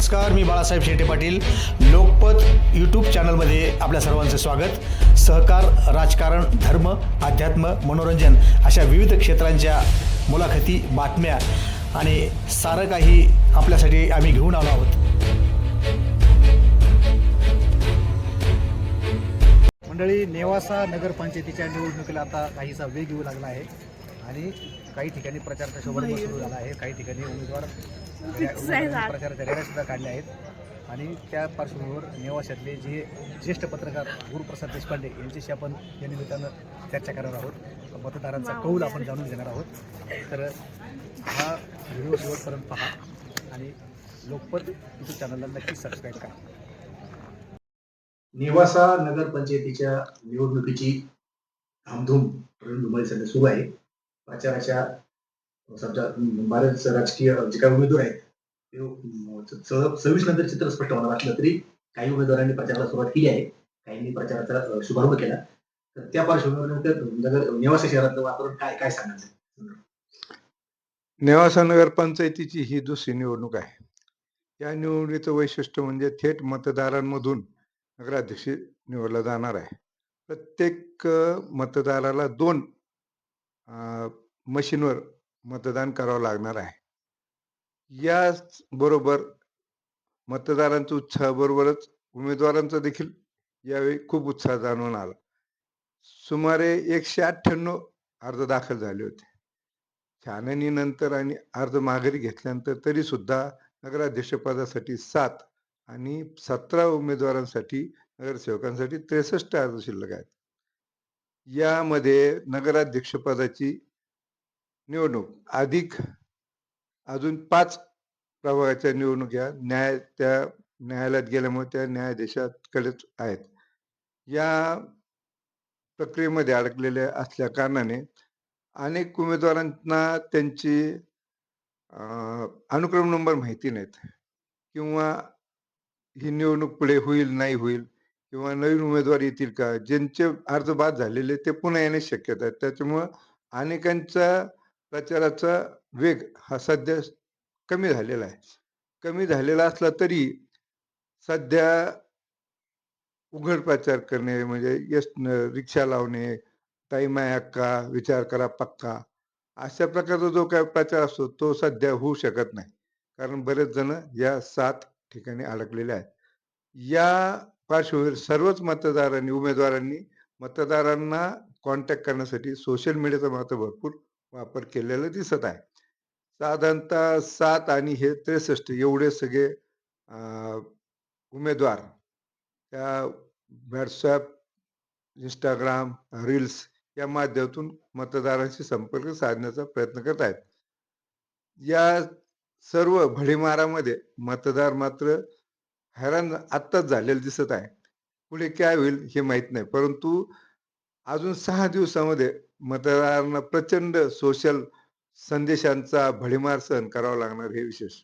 नमस्कार मी बाळासाहेब शेटे पाटील. लोकपत यूट्यूब चॅनलमध्ये आपल्या सर्वांचं स्वागत. सहकार राजकारण धर्म अध्यात्म मनोरंजन अशा विविध क्षेत्रांच्या मुलाखती बातम्या आणि सारं काही आपल्यासाठी आम्ही घेऊन आलो आहोत. मंडळी नेवासा नगरपंचायतीच्या निवडणुकीला आता काहीसा वेग येऊ लागला आहे. आणि काही ठिकाणी प्रचाराचा शुभारंभ सुरू झाला आहे. काही ठिकाणी उमेदवार प्रचाराच्या रॅल्या सुद्धा काढल्या आहेत. आणि त्या पार्श्वभूमीवर नेवाशातले जे ज्येष्ठ पत्रकार गुरुप्रसाद देशपांडे यांच्याशी आपण या निमित्तानं चर्चा करणार आहोत. मतदारांचा कौल आपण जाणून घेणार आहोत. तर हा व्हिडिओ शेवटपर्यंत पहा आणि लोकपत यूट्यूब चॅनलला नक्की सबस्क्राईब करा. नेवासा नगरपंचायतीच्या निवडणुकीची धामधूम रणधुमाळी सध्या सुरू आहे. प्रचाराच्या समजा बरेच राजकीय जे काही उमेदवार आहेत ते सव्वीस नंतर चित्र स्पष्ट होणार असलं तरी काही उमेदवारांनी प्रचाराला सुरुवात केली आहे. काहींनी प्रचाराचा शुभारंभ केला. तर त्या पार्श्वभूमीवर नगर नेवासा शहरातलं वातावरण काय काय सांगायचं नेवासा नगर पंचायतीची ही दुसरी निवडणूक आहे. या निवडणुकीचं वैशिष्ट्य म्हणजे थेट मतदारांमधून नगराध्यक्ष निवडला जाणार आहे. प्रत्येक मतदाराला दोन मशीनवर मतदान करावं लागणार आहे. याच बरोबर मतदारांचा उत्साह बरोबरच उमेदवारांचा देखील यावेळी खूप उत्साह जाणून आला. सुमारे एकशे अठ्ठ्याण्णव अर्ज दाखल झाले होते. छाननीनंतर आणि अर्ज माघारी घेतल्यानंतर तरी सुद्धा नगराध्यक्षपदासाठी सात आणि सतरा उमेदवारांसाठी नगरसेवकांसाठी त्रेसष्ट अर्ज शिल्लक आहेत. यामध्ये नगराध्यक्षपदाची निवडणूक. अधिक अजून पाच प्रभागाच्या निवडणूक ह्या न्याय त्या न्यायालयात गेल्यामुळे त्या न्यायाधीशाकडेच आहेत. या प्रक्रियेमध्ये अडकलेल्या असल्या कारणाने अनेक उमेदवारांना त्यांची अनुक्रम नंबर माहिती नाहीत. किंवा ही निवडणूक पुढे होईल नाही होईल किंवा नवीन उमेदवार येतील का ज्यांचे अर्ज बाद झालेले ते पुन्हा येण्याची शक्यता आहे. त्याच्यामुळं अनेकांचा प्रचाराचा वेग हा सध्या कमी झालेला आहे. कमी झालेला असला तरी सध्या उघड प्रचार करणे म्हणजे यश रिक्षा लावणे ताई माय अक्का विचार करा पक्का अशा प्रकारचा जो काय प्रचार असतो तो सध्या होऊ शकत नाही. कारण बरेच जण या सात ठिकाणी अडकलेले आहेत. या पार्श्वभूमीवर सर्वच मतदारांनी उमेदवारांनी मतदारांना कॉन्टॅक्ट करण्यासाठी सोशल मीडियाचा महत्त्व भरपूर वापर केलेला दिसत आहे. साधारणतः सात आणि हे त्रेसष्ट एवढे सगळे उमेदवार त्या व्हॉट्सॲप इंस्टाग्राम रील्स या माध्यमातून मतदारांशी संपर्क साधण्याचा प्रयत्न करत आहेत. या सर्व भडीमारामध्ये मतदार मात्र हैराण आत्ताच झालेलं दिसत आहे. पुढे काय होईल हे माहीत नाही. परंतु अजून सहा दिवसामध्ये मतदारांना प्रचंड सोशल संदेशांचा भडीमार सहन करावा लागणार हे विशेष.